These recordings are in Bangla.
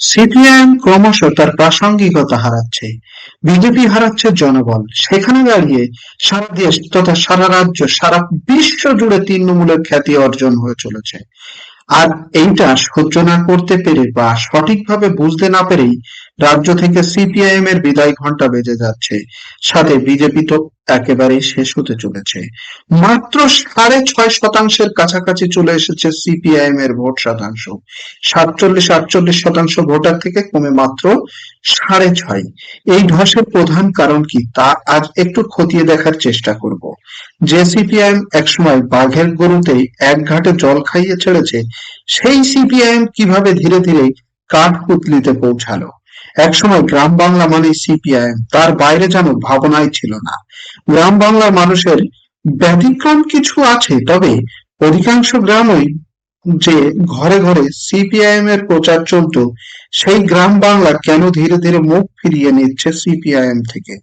সিপিআইএম ক্রমশ তার প্রাসঙ্গিকতা হারাচ্ছে, বিজেপি হারাচ্ছে জনবল। সেখানে দাঁড়িয়ে সারা দেশ তথা সারা রাজ্য, সারা বিশ্ব জুড়ে তৃণমূলের খ্যাতি অর্জন হয়ে চলেছে। আর এইটা সহ্য না করতে পেরে বা সঠিকভাবে বুঝতে না পেরেই রাজ্য থেকে সিপিআইএম এর বিদায় ঘণ্টা বেজে যাচ্ছে। সাথে বিজেপি তো একেবারেই শেষ হতে চলেছে। মাত্র সাড়ে ছয় শতাংশের কাছাকাছি চলে এসেছে সিপিআইএম এর ভোট শতাংশ। সাতচল্লিশ আটচল্লিশ শতাংশ ভোটার থেকে কমে মাত্র সাড়ে ছয়। এই ধসের প্রধান কারণ কি তা আজ একটু খতিয়ে দেখার চেষ্টা করব। যে সিপিআইএম একসময় বাঘের গরুতেই এক ঘাটে জল খাইয়ে ছেড়েছে, সেই সিপিআইএম কীভাবে ধীরে ধীরে কাঠ পুতলিতে পৌঁছালো? একসময় গ্রাম বাংলা মানে সিপিআইএম। তার বাইরে যেন ভাবনাই ছিল না। গ্রাম বাংলার মানুষের ব্যতিক্রম কিছু আছে, তবে অধিকাংশ গ্রামই যে ঘরে ঘরে সিপিআইএম এর প্রচার চলতো, সেই গ্রাম বাংলা কেন ধীরে ধীরে মুখ ফিরিয়ে নিচ্ছে সিপিআইএম থেকে?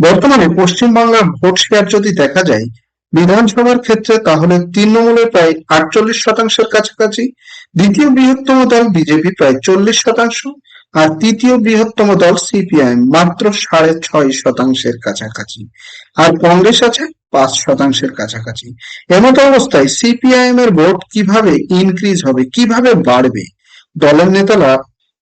বর্তমানে পশ্চিম বাংলার ভোট শেয়ার যদি দেখা যায়, বিধানসভার ক্ষেত্রে তাহলে তৃণমূলের প্রায় আটচল্লিশ শতাংশের কাছাকাছি, দ্বিতীয় বৃহত্তম দল বিজেপি প্রায় চল্লিশ শতাংশ আর তৃতীয় বৃহত্তম দল সিপিআইএম, মাত্র সাড়ে ছয় শতাংশের কাছাকাছি। আর কংগ্রেস আছে পাঁচ শতাংশের কাছাকাছি। এমতো অবস্থায় সিপিআইএম এর ভোট কীভাবে ইনক্রিজ হবে, কীভাবে বাড়বে? দলের নেতারা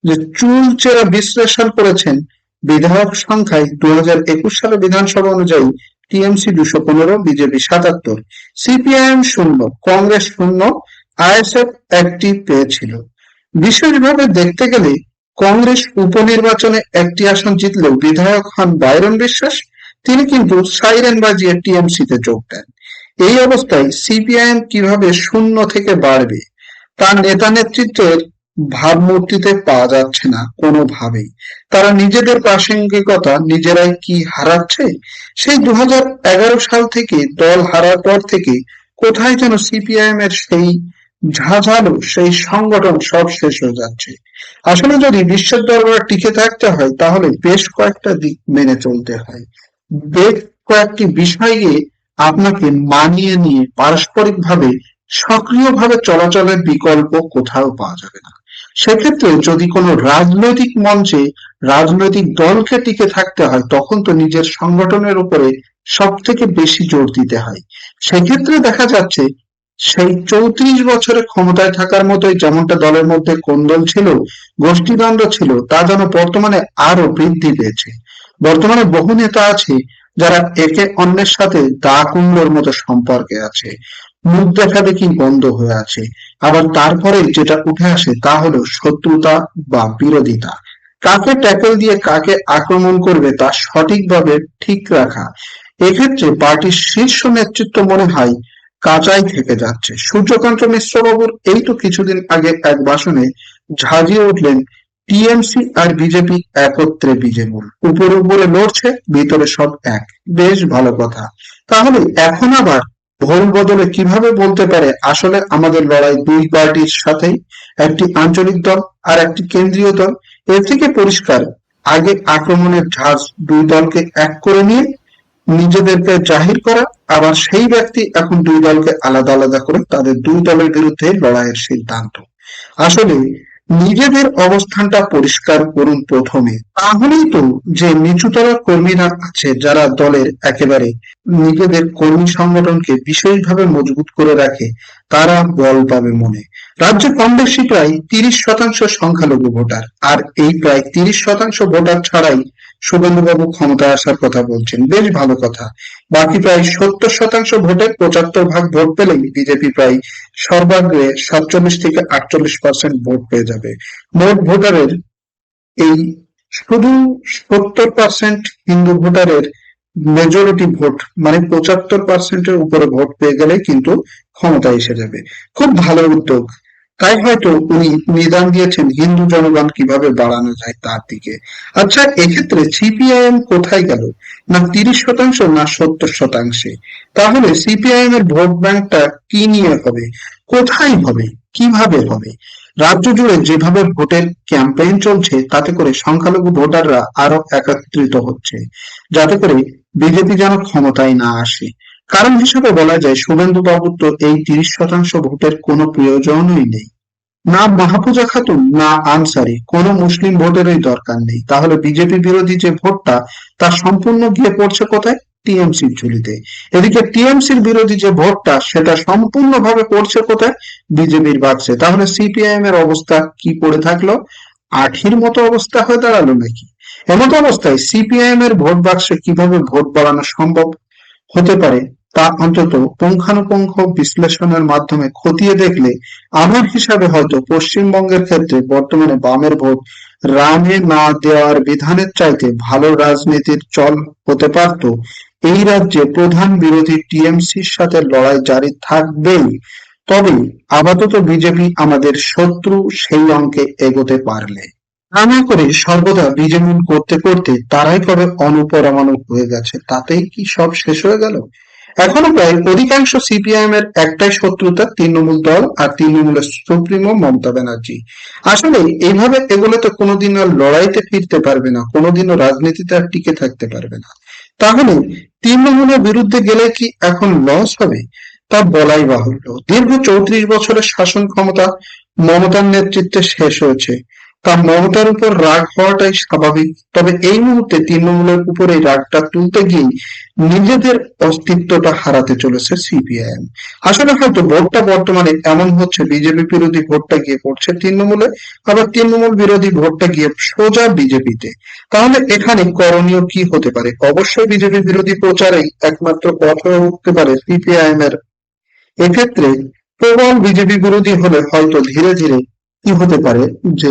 যে চুলচেরা বিশ্লেষণ করেছেন, বিধায়ক সংখ্যায় দু হাজার একুশ সালে বিধানসভা অনুযায়ী টিএমসি দুশো পনেরো, বিজেপি সাতাত্তর, সিপিআইএম শূন্য, কংগ্রেস শূন্য, আইএসএফ একটি পেয়েছিল। বিশেষভাবে দেখতে গেলে কংগ্রেস উপনির্বাচনে একটি আসন জিতলেও বিধায়ক হন বাইরন বিশ্বাস, তিনি কিন্তু সাইরেন বাজিয়ে টিএমসিতে যোগ দেন। এই অবস্থায় সিপিআইএম কীভাবে শূন্য থেকে বাড়বে, তার নেতা নেতৃত্বের ভাবমূর্তিতে পাওয়া যাচ্ছে না কোনোভাবেই। তারা নিজেদের প্রাসঙ্গিকতা নিজেরাই কি হারাচ্ছে? সেই দু হাজার এগারো সাল থেকে দল হারার পর থেকে কোথায় যেন সিপিআইএম এর সেই ঝাঁঝালো সেই সংগঠন সব শেষ হয়ে যাচ্ছে। আসলে যদি বিশ্বের দরবারে টিকে থাকতে হয়, তাহলে বেশ কয়েকটা দিক মেনে চলতে হয়। বেশ কয়েকটি বিষয়ে আপনাকে মানিয়ে নিয়ে পারস্পরিক ভাবে সক্রিয়ভাবে চলাচলের বিকল্প কোথাও পাওয়া যাবে না। সেক্ষেত্রে যদি কোনো রাজনৈতিক মঞ্চে রাজনৈতিক দলকে টিকে থাকতে হয়, তখন তো নিজের সংগঠনের উপরে সব থেকে বেশি জোর দিতে হয়। সেক্ষেত্রে দেখা যাচ্ছে সেই চৌত্রিশ বছরে ক্ষমতায় থাকার মতোই যেমনটা দলের মধ্যে কোন্দল ছিল, গোষ্ঠীদ্বন্দ্ব ছিল, তা যেন বর্তমানে আরও বৃদ্ধি পেয়েছে। বর্তমানে বহু নেতা আছে যারা একে অন্যের সাথে দা কুমড়োর মতো সম্পর্কে আছে। মুখ দেখা দেখি বন্ধ হয়ে আছে। আবার তারপরে যেটা উঠে আসে তা হলো শত্রুতা বা বিরোধিতা। কাকে ট্যাকল দিয়ে কাকে আক্রমণ করবে তা সঠিকভাবে ঠিক রাখা। এক্ষেত্রে পার্টির শীর্ষ নেতৃত্ব মনে হয় কাঁচাই থেকে যাচ্ছে। সূর্যকান্ত মিশ্র বাবুর এই তো কিছুদিন আগে এক ভাষণে ঝাঁঝিয়ে উঠলেন টিএমসি আর বিজেপি একত্রে বিজেপুর। উপরে উপরে লড়ছে, ভিতরে সব এক। বেশ ভালো কথা। তাহলে এখন আবার ভোল বদলে কীভাবে বলতে পারে আসলে আমাদের লড়াই দুই পার্টির সাথেই? একটি আঞ্চলিক দল আর একটি কেন্দ্রীয় দল। এর থেকে পরিষ্কার, আগে আক্রমণের ঝাঁজ দুই দলকে এক করে নিয়ে নিজেদেরকে জাহির করা, আবার সেই ব্যক্তি এখন দুই দলকে আলাদা আলাদা করে তাদের দুই দলের বিরুদ্ধে লড়াইয়ের সিদ্ধান্ত। আসলে নিজেদের অবস্থানটা পরিষ্কার করুন প্রথমে। তাহলেই তো যে নিচুতলার কর্মীরা আছে, যারা দলের একেবারে নিজেদের কর্মী সংগঠনকে বিশেষভাবে মজবুত করে রাখে তারা বল পাবে মনে। রাজ্যে কম প্রায় তিরিশ শতাংশ সংখ্যালঘু ভোটার, আর এই প্রায় তিরিশ শতাংশ ভোটার ছাড়াই শুভেন্দুবাবু ক্ষমতায় আসার কথা বলছেন। বেশ ভালো কথা। বাকি প্রায় সত্তর শতাংশ ভোটে পঁচাত্তর ভাগ ভোট পেলেই বিজেপি প্রায় সর্বাগ্রে সাতচল্লিশ থেকে আটচল্লিশ পার্সেন্ট ভোট পেয়ে যাবে। মোট ভোটারের এই শুধু সত্তর পার্সেন্ট হিন্দু ভোটারের মেজরিটি ভোট মানে পঁচাত্তর পার্সেন্টের উপরে ভোট পেয়ে গেলে কিন্তু ক্ষমতা এসে যাবে। খুব ভালো উদ্যোগ। তাই হয়তো উনি নিদান দিয়েছেন হিন্দু জনগণ কীভাবে বাড়ানো যায় তার দিকে। আচ্ছা এক্ষেত্রে সিপিআইএম কোথায় গেল? না তিরিশ শতাংশ না সত্তর শতাংশে? তাহলে সিপিআইএম এর ভোট ব্যাংকটা কি নিয়ে হবে? কোথায় হবে? কীভাবে হবে? রাজ্য জুড়ে যেভাবে ভোটের ক্যাম্পেইন চলছে, তাতে করে সংখ্যালঘু ভোটাররা আরও একত্রিত হচ্ছে, যাতে করে বিজেপি যেন ক্ষমতায় না আসে। কারণ হিসেবে বলা যায় শুভেন্দু বাবুর তো এই তিরিশ শতাংশ ভোটের কোনো প্রয়োজনই নেই। না মাহফুজা খাতুন, না আনসারি, কোনো মুসলিম ভোটেরই দরকার নেই। তাহলে বিজেপি বিরোধী যে ভোটটা, তা সম্পূর্ণ গিয়ে পড়ছে কোথায়? টিএমসির ঝুলিতে। এদিকে টিএমসির বিরোধী যে ভোটটা, সেটা সম্পূর্ণভাবে পড়ছে কোথায়? বিজেপির বাক্সে তাহলে সিপিআইএম এর অবস্থা কি পড়ে থাকল? আঠির মতো অবস্থা হয়ে দাঁড়াল নাকি? এমতো অবস্থায় সিপিআইএম এর ভোট বাক্সে কীভাবে ভোট বাড়ানো সম্ভব? হতে পারে। তা অন্তত পুঙ্খানুপুঙ্খ বিশ্লেষণের মাধ্যমে খতিয়ে দেখলে আমার হিসাবে হয়তো পশ্চিমবঙ্গের ক্ষেত্রে বর্তমানে বামের ভোট রামে না দেওয়ার বিধানের চাইতে ভালো রাজনীতির চল হতে পারত। এই রাজ্যে প্রধান বিরোধী টিএমসির সাথে লড়াই জারি থাকবেই। তবে আপাতত বিজেপি আমাদের শত্রু সেই অঙ্কে এগোতে পারলে। তা না করে সর্বদা বিজেপি করতে করতে তারাই কবে অনুপরমাণু হয়ে গেছে। তাতেই কি সব শেষ হয়ে গেল? এখনও প্রায় অধিকাংশ সিপিআইএম এর একটাই শত্রুতা তৃণমূল দল আর তৃণমূলের সুপ্রিমো মমতা ব্যানার্জি। আসলে এইভাবে এগুলো তো কোনোদিন আর লড়াইতে ফিরতে পারবে না, কোনোদিনও রাজনীতিতে আর টিকে থাকতে পারবে না। তাহলে তৃণমূলের বিরুদ্ধে গেলে কি এখন লস হবে? তা বলাই বাহুল্য। দীর্ঘ চৌত্রিশ বছরের শাসন ক্ষমতা মমতার নেতৃত্বে শেষ হয়েছে। তা মমতার উপর রাগ হওয়াটাই স্বাভাবিক। তবে এই মুহূর্তে তৃণমূলের উপর রাগটা তুলতে গিয়ে নিজেদের অস্তিত্বটা হারাতে চলেছে সিপিআইএম। আসলে হয়তো ভোটটা বর্তমানে এমন হচ্ছে, বিজেপি বিরোধী ভোটটা গিয়ে পড়ছে তৃণমূলে, আবার তৃণমূল বিরোধী ভোটটা গিয়ে সোজা বিজেপিতে। তাহলে এখানে করণীয় কি হতে পারে? অবশ্যই বিজেপি বিরোধী প্রচারেই একমাত্র পথ হয়ে উঠতে পারে সিপিআইএম এর এক্ষেত্রে প্রবল বিজেপি বিরোধী হলে হয়তো ধীরে ধীরে কি হতে পারে যে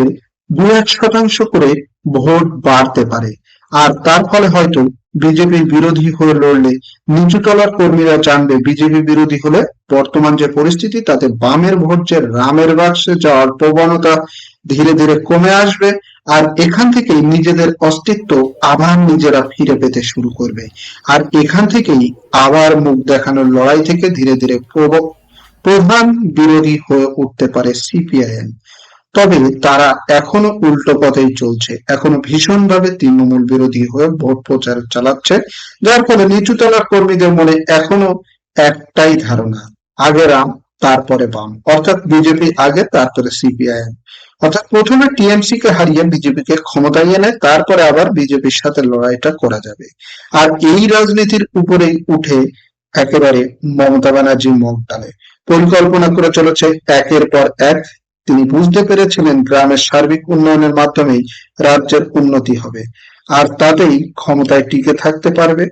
দু এক শতাংশ করে ভোট বাড়তে পারে। আর তার ফলে হয়তো বিজেপি বিরোধী হয়ে লড়লে নিচুতলার কর্মীরা জানবে বিজেপি বিরোধী হলে বর্তমান যে পরিস্থিতি, তাতে বামের ভোট যে রামের বাক্সে যাওয়ার প্রবণতা ধীরে ধীরে কমে আসবে আর এখান থেকেই নিজেদের অস্তিত্ব আবার নিজেরা ফিরে পেতে শুরু করবে। আর এখান থেকেই আবার মুখ দেখানোর লড়াই থেকে ধীরে ধীরে প্রধান বিরোধী হয়ে উঠতে পারে সিপিআইএম। তবে তারা এখনও উল্টো পথেই চলছে। এখনও ভীষণভাবে তৃণমূল বিরোধী হয়ে ভোট প্রচার চালাচ্ছে। যার ফলে নিচুতলার কর্মীদের মনে এখনও একটাই ধারণা, আগে রাম, তারপরে বাম। অর্থাৎ বিজেপি আগে, তারপরে সিপিআইএম। অর্থাৎ প্রথমে টিএমসি কে হারিয়ে বিজেপিকে ক্ষমতায় এনে, তারপরে আবার বিজেপির সাথে লড়াইটা করা যাবে। আর এই রাজনীতির উপরেই উঠে একেবারে মমতা ব্যানার্জি মগ টানে পরিকল্পনা করে চলেছে একের পর এক তিনি বুঝতে পেরেছিলেন গ্রামের সার্বিক উন্নয়নের মাধ্যমে রাজ্যের উন্নতি হবে। আর তাতেই ক্ষমতায় টিকে থাকতে পারবে।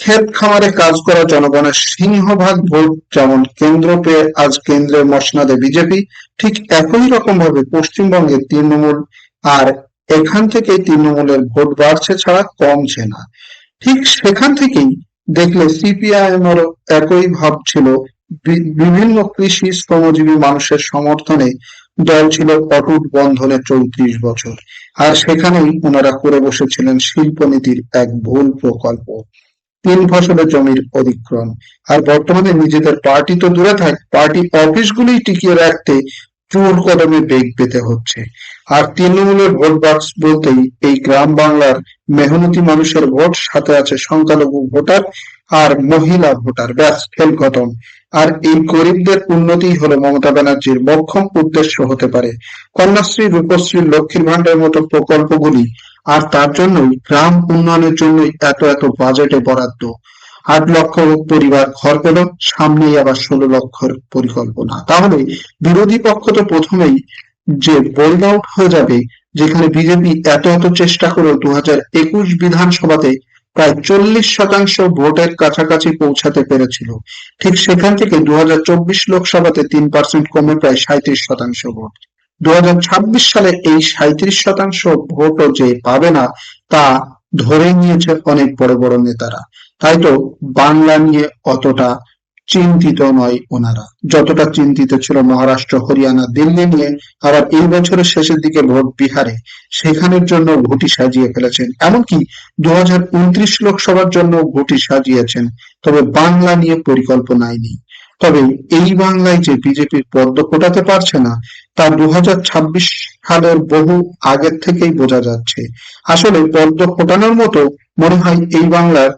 ক্ষেত খামারে কাজ করা জনগণের সিংহভাগ ভোট যেমন কেন্দ্র পেয়ে আজ কেন্দ্রের মসনাদে বিজেপি, ঠিক একই রকম ভাবে পশ্চিমবঙ্গে তৃণমূল আর এখান থেকে তৃণমূলের ভোট বাড়ছে ছাড়া কমছে না। ঠিক সেখান থেকেই দেখলে সিপিআইএম একই ভাব ছিল বিভিন্ন কৃষি শ্রমজীবী মানুষের সমর্থনে দল ছিল অটুট বন্ধনে চৌত্রিশ বছর। আর সেখানেই ওনারা করে বসেছিলেন শিল্পনীতির এক ভুল প্রকল্প। তিন ফসলের জমির অধিগ্রহণ আর বর্তমানে নিজেদের পার্টি তো দূরে থাক, পার্টি অফিসগুলি টিকিয়ে রাখতে চোর কদমে বেগ পেতে হচ্ছে। আর তৃণমূলের ভোট বাক্স বলতেই এই গ্রাম বাংলার মেহনতি মানুষের ভোট, সাথে আছে সংখ্যালঘু ভোটার আর মহিলা ভোটার। ব্যাস, ফেল খতম। আর এই গরিবদের উন্নতি হলো মমতা ব্যানার্জির মক্ষম উদ্দেশ্য হতে পারে। কন্যাশ্রী, রূপশ্রী, লক্ষ্মীর ভান্ডারের মতো প্রকল্পগুলি আর তার জন্যই গ্রাম উন্নয়নের জন্য এত এত বাজেটে বরাদ্দ। আট লক্ষ পরিবার ঘর পেল, সামনেই আবার ষোলো লক্ষর পরিকল্পনা। তাহলে বিরোধী পক্ষ তো প্রথমেই যে বোল্ড আউট হয়ে যাবে, যেখানে বিজেপি এত এত চেষ্টা করেও দু হাজার একুশ বিধানসভাতে প্রায় চল্লিশ শতাংশ ভোটের কাছাকাছি পৌঁছাতে পেরেছিল। ঠিক সেখান থেকে দু লোকসভাতে তিন পার্সেন্ট কমে প্রায় সাঁত্রিশ শতাংশ ভোট। দু হাজার ছাব্বিশ সালে এই সাঁত্রিশ শতাংশ ভোটও যে পাবে না, তা ধরে নিয়েছে অনেক বড় বড় নেতারা। তাই তো বাংলা নিয়ে অতটা চিন্তিত নয় ওনারা। যতটা চিন্তিত ছিল মহারাষ্ট্র, হরিয়ানা, দিল্লি নিয়ে আবার এই বছরের শেষের দিকে ভোট বিহারে, সেখানের জন্য ঘুটি সাজিয়ে ফেলেছেন। এমনকি দু লোকসভার জন্য ঘুটি সাজিয়েছেন। তবে বাংলা নিয়ে পরিকল্পনাই নেই। তবে এই বাংলায় যে বিজেপির পদ্ম ফোটাতে পারছে না, তা দু হাজার ছাব্বিশ সালের বহু আগের থেকেই বোঝা যাচ্ছে। আসলে পদ্ম ফোটানোর মতো মনে হয় এই বাংলার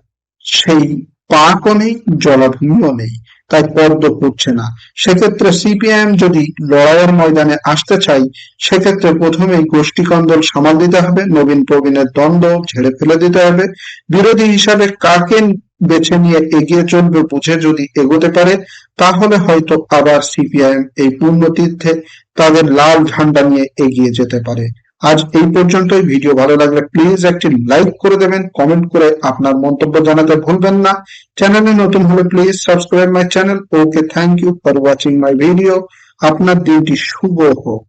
সেই পাকও নেই, জলাভূমিও নেই, তাই পদ্ম ফুটছে না। সেক্ষেত্রে সিপিআইএম যদি লড়াইয়ের ময়দানে আসতে চাই সেক্ষেত্রে প্রথমেই গোষ্ঠী কন্দল সামাল দিতে হবে, নবীন প্রবীণের দ্বন্দ্ব ঝেড়ে ফেলে দিতে হবে। বিরোধী হিসাবে কাকে বেছে নিয়ে এগিয়ে চলবে বুঝে যদি এগোতে পারে, তাহলে হয়তো আবার সিপিআইএম এই পুণ্যতীর্থে তাদের লাল ঝান্ডা নিয়ে এগিয়ে যেতে পারে। আজ এই পর্যন্তই। ভিডিও ভালো লাগলে প্লিজ একটি লাইক করে দেবেন কমেন্ট করে আপনার মন্তব্য জানাতে ভুলবেন না। চ্যানেলে নতুন হলে please subscribe my channel okay thank you for watching my video আপনার দিনটি শুভ হোক।